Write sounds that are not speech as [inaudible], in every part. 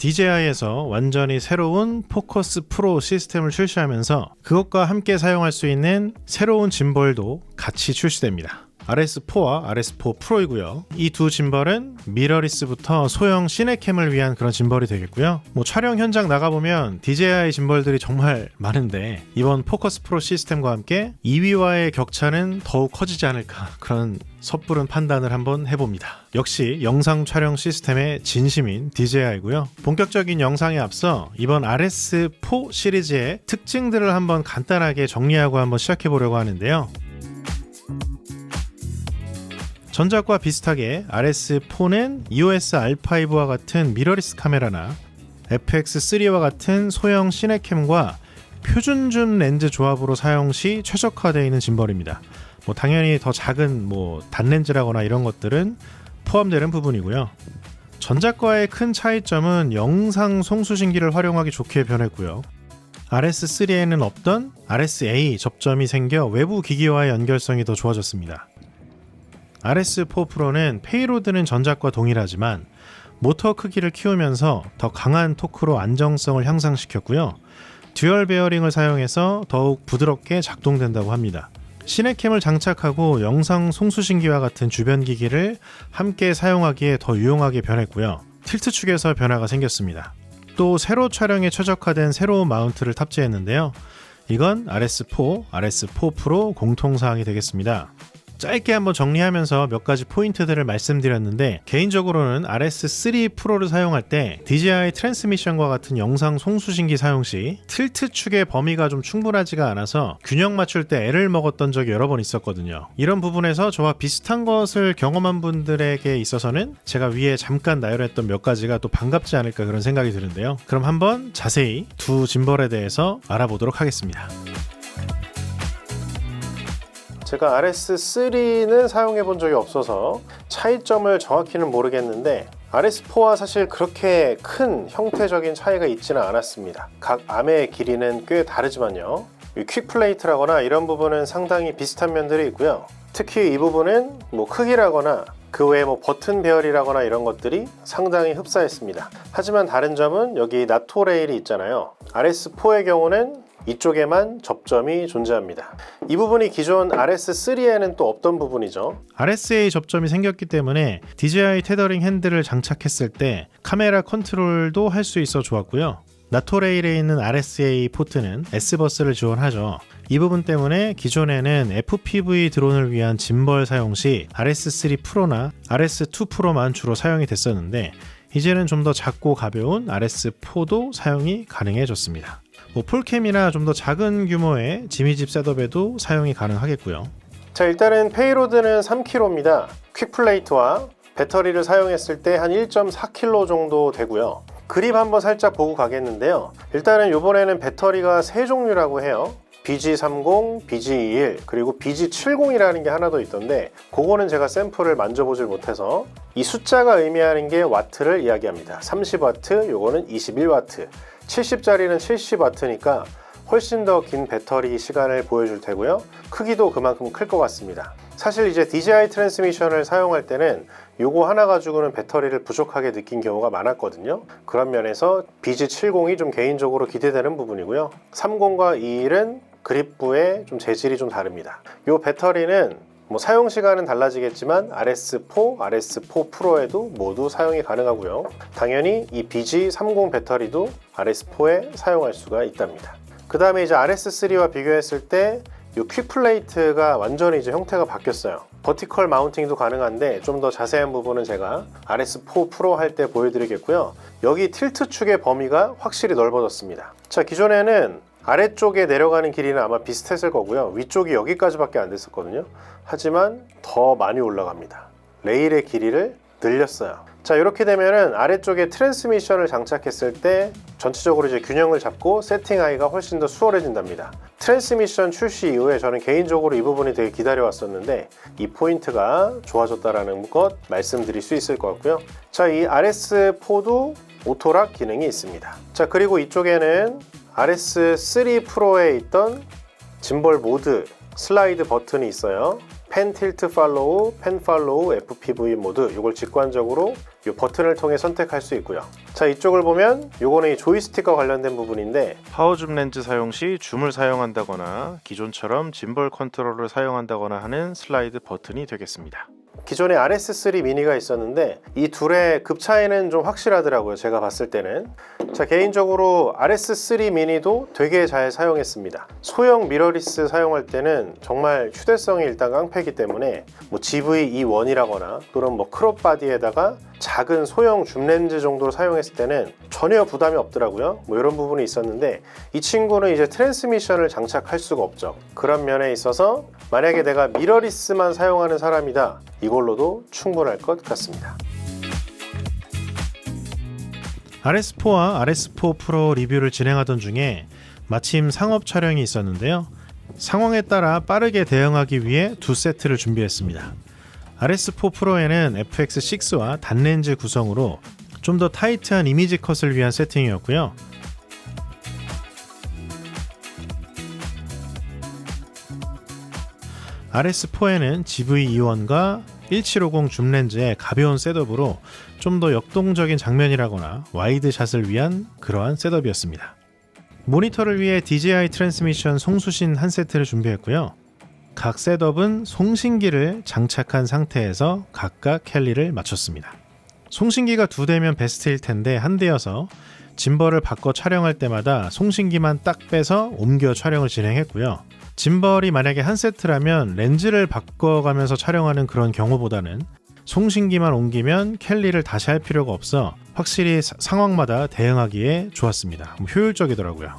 DJI에서 완전히 새로운 포커스 프로 시스템을 출시하면서 그것과 함께 사용할 수 있는 새로운 짐벌도 같이 출시됩니다. RS4와 RS4 프로이고요. 이 두 짐벌은 미러리스부터 소형 시네캠을 위한 그런 짐벌이 되겠고요. 뭐 촬영 현장 나가보면 DJI 짐벌들이 정말 많은데 이번 포커스 프로 시스템과 함께 2위와의 격차는 더욱 커지지 않을까 그런 섣부른 판단을 한번 해봅니다. 역시 영상 촬영 시스템의 진심인 DJI고요. 본격적인 영상에 앞서 이번 RS4 시리즈의 특징들을 한번 간단하게 정리하고 한번 시작해 보려고 하는데요. 전작과 비슷하게 RS4는 EOS R5와 같은 미러리스 카메라나 FX3와 같은 소형 시네캠과 표준 줌 렌즈 조합으로 사용 시 최적화되어 있는 짐벌입니다. 뭐 당연히 더 작은 뭐 단렌즈라거나 이런 것들은 포함되는 부분이고요. 전작과의 큰 차이점은 영상 송수신기를 활용하기 좋게 변했고요. RS3에는 없던 RSA 접점이 생겨 외부 기기와의 연결성이 더 좋아졌습니다. RS4 프로는 페이로드는 전작과 동일하지만 모터 크기를 키우면서 더 강한 토크로 안정성을 향상시켰고요. 듀얼 베어링을 사용해서 더욱 부드럽게 작동된다고 합니다. 시네캠을 장착하고 영상 송수신기와 같은 주변 기기를 함께 사용하기에 더 유용하게 변했고요. 틸트 축에서 변화가 생겼습니다. 또 세로 촬영에 최적화된 새로운 마운트를 탑재했는데요. 이건 RS4, RS4 프로 공통사항이 되겠습니다. 짧게 한번 정리하면서 몇 가지 포인트들을 말씀드렸는데 개인적으로는 RS3 프로를 사용할 때 DJI 트랜스미션과 같은 영상 송수신기 사용 시 틸트 축의 범위가 좀 충분하지가 않아서 균형 맞출 때 애를 먹었던 적이 여러 번 있었거든요. 이런 부분에서 저와 비슷한 것을 경험한 분들에게 있어서는 제가 위에 잠깐 나열했던 몇 가지가 또 반갑지 않을까 그런 생각이 드는데요. 그럼 한번 자세히 두 짐벌에 대해서 알아보도록 하겠습니다. 제가 RS3는 사용해 본 적이 없어서 차이점을 정확히는 모르겠는데 RS4와 사실 그렇게 큰 형태적인 차이가 있지는 않았습니다. 각 암의 길이는 꽤 다르지만요. 퀵 플레이트라거나 이런 부분은 상당히 비슷한 면들이 있고요. 특히 이 부분은 뭐 크기라거나 그 외에 뭐 버튼 배열이라거나 이런 것들이 상당히 흡사했습니다. 하지만 다른 점은 여기 나토 레일이 있잖아요. RS4의 경우는 이쪽에만 접점이 존재합니다. 이 부분이 기존 RS3에는 또 없던 부분이죠. RSA 접점이 생겼기 때문에 DJI 테더링 핸들을 장착했을 때 카메라 컨트롤도 할 수 있어 좋았고요. 나토레일에 있는 RSA 포트는 S버스를 지원하죠. 이 부분 때문에 기존에는 FPV 드론을 위한 짐벌 사용 시 RS3 프로나 RS2 프로만 주로 사용이 됐었는데 이제는 좀 더 작고 가벼운 RS4도 사용이 가능해졌습니다. 뭐 풀캠이나 좀 더 작은 규모의 지미집 셋업에도 사용이 가능하겠고요. 자 일단은 페이로드는 3kg입니다. 퀵플레이트와 배터리를 사용했을 때 한 1.4kg 정도 되고요. 그립 한번 살짝 보고 가겠는데요. 일단은 이번에는 배터리가 세 종류라고 해요. BG30, BG21, 그리고 BG70이라는 게 하나 더 있던데 그거는 제가 샘플을 만져보질 못해서 이 숫자가 의미하는 게 와트를 이야기합니다. 30W, 요거는 21W, 70짜리는 70W니까 훨씬 더 긴 배터리 시간을 보여줄 테고요. 크기도 그만큼 클 것 같습니다. 사실 이제 DJI 트랜스미션을 사용할 때는 요거 하나 가지고는 배터리를 부족하게 느낀 경우가 많았거든요. 그런 면에서 BG70이 좀 개인적으로 기대되는 부분이고요. 30과 21은 그립부의 좀 재질이 좀 다릅니다. 요 배터리는 뭐 사용 시간은 달라지겠지만 RS4, RS4 프로에도 모두 사용이 가능하고요. 당연히 이 BG30 배터리도 RS4에 사용할 수가 있답니다. 그 다음에 이제 RS3와 비교했을 때 이 퀵플레이트가 완전히 이제 형태가 바뀌었어요. 버티컬 마운팅도 가능한데 좀 더 자세한 부분은 제가 RS4 프로 할 때 보여드리겠고요. 여기 틸트 축의 범위가 확실히 넓어졌습니다. 자, 기존에는 아래쪽에 내려가는 길이는 아마 비슷했을 거고요. 위쪽이 여기까지밖에 안 됐었거든요. 하지만 더 많이 올라갑니다. 레일의 길이를 늘렸어요. 자 이렇게 되면은 아래쪽에 트랜스미션을 장착했을 때 전체적으로 이제 균형을 잡고 세팅하기가 훨씬 더 수월해진답니다. 트랜스미션 출시 이후에 저는 개인적으로 이 부분이 되게 기다려 왔었는데 이 포인트가 좋아졌다라는 것 말씀드릴 수 있을 것 같고요. 자 이 RS4도 오토락 기능이 있습니다. 자 그리고 이쪽에는 RS3 프로에 있던 짐벌 모드 슬라이드 버튼이 있어요. 펜 틸트 팔로우, 펜 팔로우, FPV 모드 이걸 직관적으로 이 버튼을 통해 선택할 수 있고요. 자 이쪽을 보면 요거는 이 조이스틱과 관련된 부분인데 파워줌 렌즈 사용 시 줌을 사용한다거나 기존처럼 짐벌 컨트롤을 사용한다거나 하는 슬라이드 버튼이 되겠습니다. 기존에 RS3 미니가 있었는데 이 둘의 급 차이는 좀 확실하더라고요. 제가 봤을 때는. 자, 개인적으로 RS3 미니도 되게 잘 사용했습니다. 소형 미러리스 사용할 때는 정말 휴대성이 일단 깡패기 때문에 뭐 GV-E1이라거나 또는 뭐 크롭 바디에다가 작은 소형 줌 렌즈 정도로 사용했을 때는 전혀 부담이 없더라고요. 뭐 이런 부분이 있었는데 이 친구는 이제 트랜스미션을 장착할 수가 없죠. 그런 면에 있어서 만약에 내가 미러리스만 사용하는 사람이다. 이걸로도 충분할 것 같습니다. RS4와 RS4 프로 리뷰를 진행하던 중에 마침 상업 촬영이 있었는데요. 상황에 따라 빠르게 대응하기 위해 두 세트를 준비했습니다. RS4 프로에는 FX6와 단렌즈 구성으로 좀 더 타이트한 이미지 컷을 위한 세팅이었고요. RS4에는 GV-E1과 1750 줌 렌즈의 가벼운 셋업으로 좀 더 역동적인 장면이라거나 와이드 샷을 위한 그러한 셋업이었습니다. 모니터를 위해 DJI 트랜스미션 송수신 한 세트를 준비했고요. 각 셋업은 송신기를 장착한 상태에서 각각 캘리를 맞췄습니다. 송신기가 두 대면 베스트일 텐데 한 대여서 짐벌을 바꿔 촬영할 때마다 송신기만 딱 빼서 옮겨 촬영을 진행했고요. 짐벌이 만약에 한 세트라면 렌즈를 바꿔가면서 촬영하는 그런 경우보다는 송신기만 옮기면 캘리를 다시 할 필요가 없어 확실히 사- 상황마다 대응하기에 좋았습니다. 뭐 효율적이더라고요.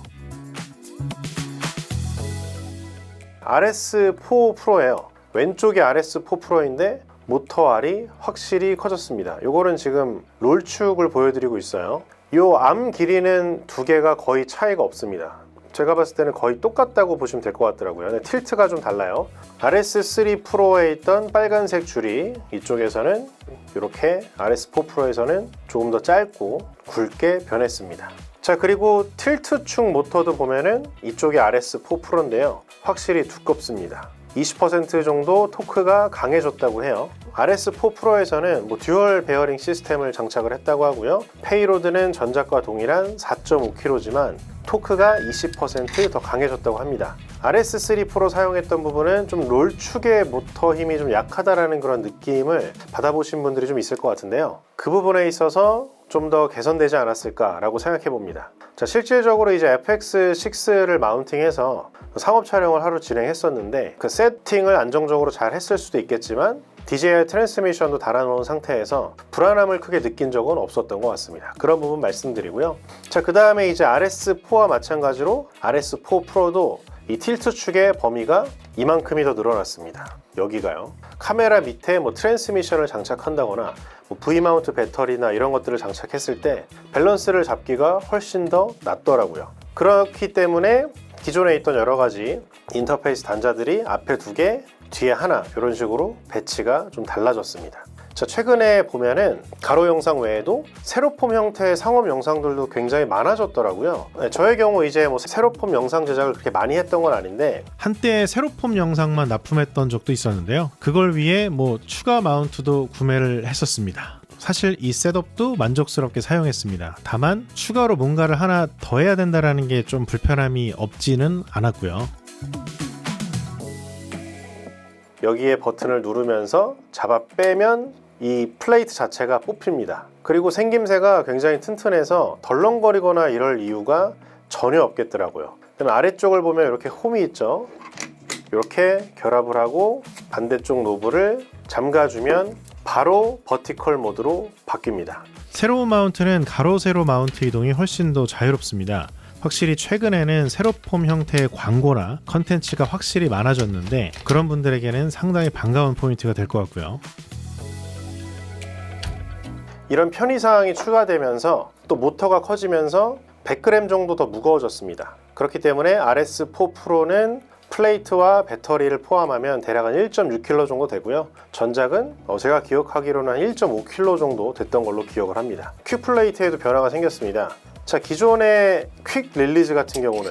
RS4 프로예요. 왼쪽이 RS4 프로인데 모터 R이 확실히 커졌습니다. 요거는 지금 롤축을 보여드리고 있어요. 요암 길이는 두 개가 거의 차이가 없습니다. 제가 봤을 때는 거의 똑같다고 보시면 될 것 같더라고요. 근데 틸트가 좀 달라요. RS3 프로에 있던 빨간색 줄이 이쪽에서는 이렇게 RS4 프로에서는 조금 더 짧고 굵게 변했습니다. 자 그리고 틸트축 모터도 보면은 이쪽이 RS4 프로인데요. 확실히 두껍습니다. 20% 정도 토크가 강해졌다고 해요. RS4 프로에서는 뭐 듀얼 베어링 시스템을 장착을 했다고 하고요. 페이로드는 전작과 동일한 4.5kg지만 토크가 20%더 강해졌다고 합니다. RS3 프로 사용했던 부분은 좀 롤축의 모터 힘이 좀 약하다라는 그런 느낌을 받아보신 분들이 좀 있을 것 같은데요. 그 부분에 있어서 좀 더 개선되지 않았을까라고 생각해 봅니다. 자, 실질적으로 이제 FX6를 마운팅해서 상업 촬영을 하루 진행했었는데 그 세팅을 안정적으로 잘 했을 수도 있겠지만 DJI 트랜스미션도 달아놓은 상태에서 불안함을 크게 느낀 적은 없었던 것 같습니다. 그런 부분 말씀드리고요. 자, 그 다음에 이제 RS4와 마찬가지로 RS4 프로도 이 틸트 축의 범위가 이만큼이 더 늘어났습니다. 여기가요. 카메라 밑에 뭐 트랜스미션을 장착한다거나 뭐 V마운트 배터리나 이런 것들을 장착했을 때 밸런스를 잡기가 훨씬 더 낫더라고요. 그렇기 때문에 기존에 있던 여러 가지 인터페이스 단자들이 앞에 두 개, 뒤에 하나 이런 식으로 배치가 좀 달라졌습니다. 자, 최근에 보면은 가로 영상 외에도 세로폼 형태의 상업 영상들도 굉장히 많아졌더라고요. 네, 저의 경우 이제 뭐 세로폼 영상 제작을 그렇게 많이 했던 건 아닌데 한때 세로폼 영상만 납품했던 적도 있었는데요. 그걸 위해 뭐 추가 마운트도 구매를 했었습니다. 사실 이 셋업도 만족스럽게 사용했습니다. 다만 추가로 뭔가를 하나 더 해야 된다라는 게 좀 불편함이 없지는 않았고요. 여기에 버튼을 누르면서 잡아 빼면 이 플레이트 자체가 뽑힙니다. 그리고 생김새가 굉장히 튼튼해서 덜렁거리거나 이럴 이유가 전혀 없겠더라고요. 아래쪽을 보면 이렇게 홈이 있죠. 이렇게 결합을 하고 반대쪽 노브를 잠가주면 바로 버티컬 모드로 바뀝니다. 세로 마운트는 가로 세로 마운트 이동이 훨씬 더 자유롭습니다. 확실히 최근에는 세로폼 형태의 광고나 컨텐츠가 확실히 많아졌는데 그런 분들에게는 상당히 반가운 포인트가 될 것 같고요. 이런 편의 사항이 추가되면서 또 모터가 커지면서 100g 정도 더 무거워졌습니다. 그렇기 때문에 RS4 프로는 플레이트와 배터리를 포함하면 대략 한 1.6kg 정도 되고요. 전작은 어, 제가 기억하기로는 한 1.5kg 정도 됐던 걸로 기억을 합니다. 큐 플레이트에도 변화가 생겼습니다. 자, 기존의 퀵 릴리즈 같은 경우는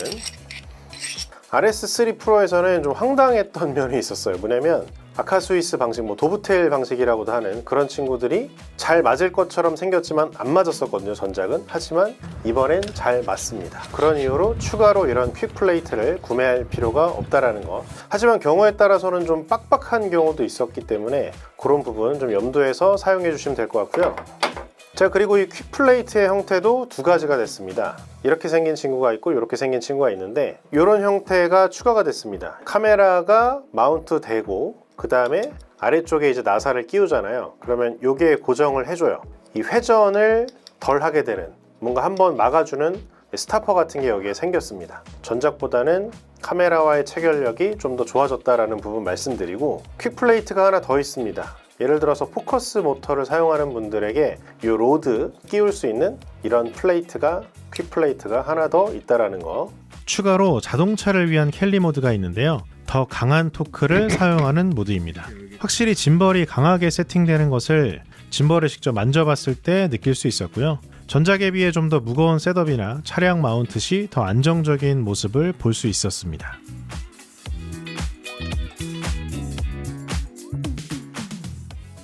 RS3 프로에서는 좀 황당했던 [laughs] 면이 있었어요. 뭐냐면 아카스위스 방식, 뭐 도브테일 방식이라고도 하는 그런 친구들이 잘 맞을 것처럼 생겼지만 안 맞았었거든요. 전작은 하지만 이번엔 잘 맞습니다. 그런 이유로 추가로 이런 퀵 플레이트를 구매할 필요가 없다라는 거. 하지만 경우에 따라서는 좀 빡빡한 경우도 있었기 때문에 그런 부분 좀 염두해서 사용해 주시면 될 것 같고요. 자 그리고 이 퀵플레이트의 형태도 두 가지가 됐습니다 이렇게 생긴 친구가 있고 이렇게 생긴 친구가 있는데 이런 형태가 추가가 됐습니다 카메라가 마운트 되고 그 다음에 아래쪽에 이제 나사를 끼우잖아요 그러면 요게 고정을 해줘요 이 회전을 덜 하게 되는 뭔가 한번 막아주는 스타퍼 같은 게 여기에 생겼습니다 전작보다는 카메라와의 체결력이 좀 더 좋아졌다라는 부분 말씀드리고 퀵플레이트가 하나 더 있습니다 예를 들어서 포커스 모터를 사용하는 분들에게 이 로드 끼울 수 있는 이런 플레이트가 퀵 플레이트가 하나 더 있다라는 거. 추가로 자동차를 위한 캘리 모드가 있는데요. 더 강한 토크를 사용하는 모드입니다. 확실히 짐벌이 강하게 세팅되는 것을 짐벌을 직접 만져봤을 때 느낄 수 있었고요. 전작에 비해 좀 더 무거운 셋업이나 차량 마운트 시 더 안정적인 모습을 볼 수 있었습니다.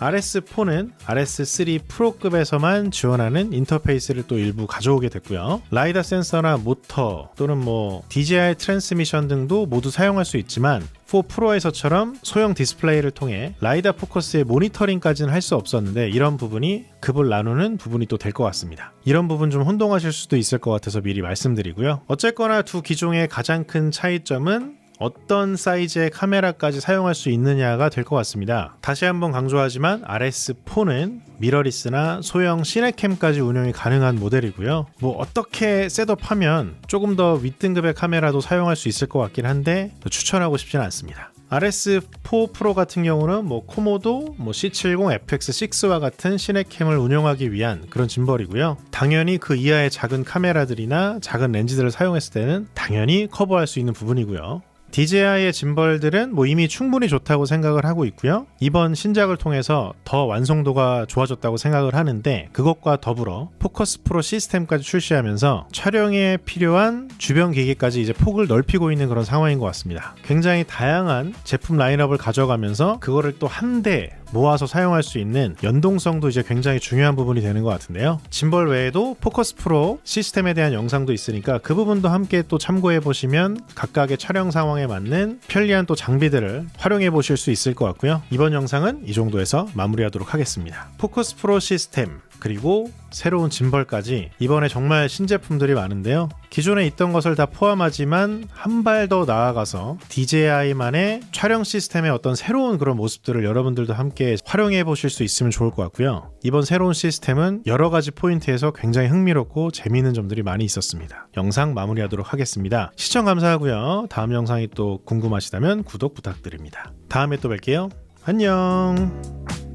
RS4는 RS3 프로급에서만 지원하는 인터페이스를 또 일부 가져오게 됐고요. 라이다 센서나 모터 또는 뭐 DJI 트랜스미션 등도 모두 사용할 수 있지만 4 프로에서처럼 소형 디스플레이를 통해 라이다 포커스의 모니터링까지는 할 수 없었는데 이런 부분이 급을 나누는 부분이 또 될 것 같습니다. 이런 부분 좀 혼동하실 수도 있을 것 같아서 미리 말씀드리고요. 어쨌거나 두 기종의 가장 큰 차이점은 어떤 사이즈의 카메라까지 사용할 수 있느냐가 될 것 같습니다. 다시 한번 강조하지만 RS4는 미러리스나 소형 시네캠까지 운영이 가능한 모델이고요. 뭐 어떻게 셋업하면 조금 더 윗등급의 카메라도 사용할 수 있을 것 같긴 한데 추천하고 싶지는 않습니다. RS4 프로 같은 경우는 뭐 코모도, 뭐 C70 FX6와 같은 시네캠을 운영하기 위한 그런 짐벌이고요. 당연히 그 이하의 작은 카메라들이나 작은 렌즈들을 사용했을 때는 당연히 커버할 수 있는 부분이고요. DJI의 짐벌들은 뭐 이미 충분히 좋다고 생각을 하고 있고요. 이번 신작을 통해서 더 완성도가 좋아졌다고 생각을 하는데 그것과 더불어 포커스 프로 시스템까지 출시하면서 촬영에 필요한 주변 기기까지 이제 폭을 넓히고 있는 그런 상황인 것 같습니다. 굉장히 다양한 제품 라인업을 가져가면서 그거를 또 한 대 모아서 사용할 수 있는 연동성도 이제 굉장히 중요한 부분이 되는 것 같은데요. 짐벌 외에도 포커스 프로 시스템에 대한 영상도 있으니까 그 부분도 함께 또 참고해 보시면 각각의 촬영 상황에 맞는 편리한 또 장비들을 활용해 보실 수 있을 것 같고요. 이번 영상은 이 정도에서 마무리하도록 하겠습니다. 포커스 프로 시스템 그리고 새로운 짐벌까지 이번에 정말 신제품들이 많은데요. 기존에 있던 것을 다 포함하지만 한 발 더 나아가서 DJI만의 촬영 시스템의 어떤 새로운 그런 모습들을 여러분들도 함께 활용해 보실 수 있으면 좋을 것 같고요. 이번 새로운 시스템은 여러 가지 포인트에서 굉장히 흥미롭고 재미있는 점들이 많이 있었습니다. 영상 마무리하도록 하겠습니다. 시청 감사하고요. 다음 영상이 또 궁금하시다면 구독 부탁드립니다. 다음에 또 뵐게요. 안녕.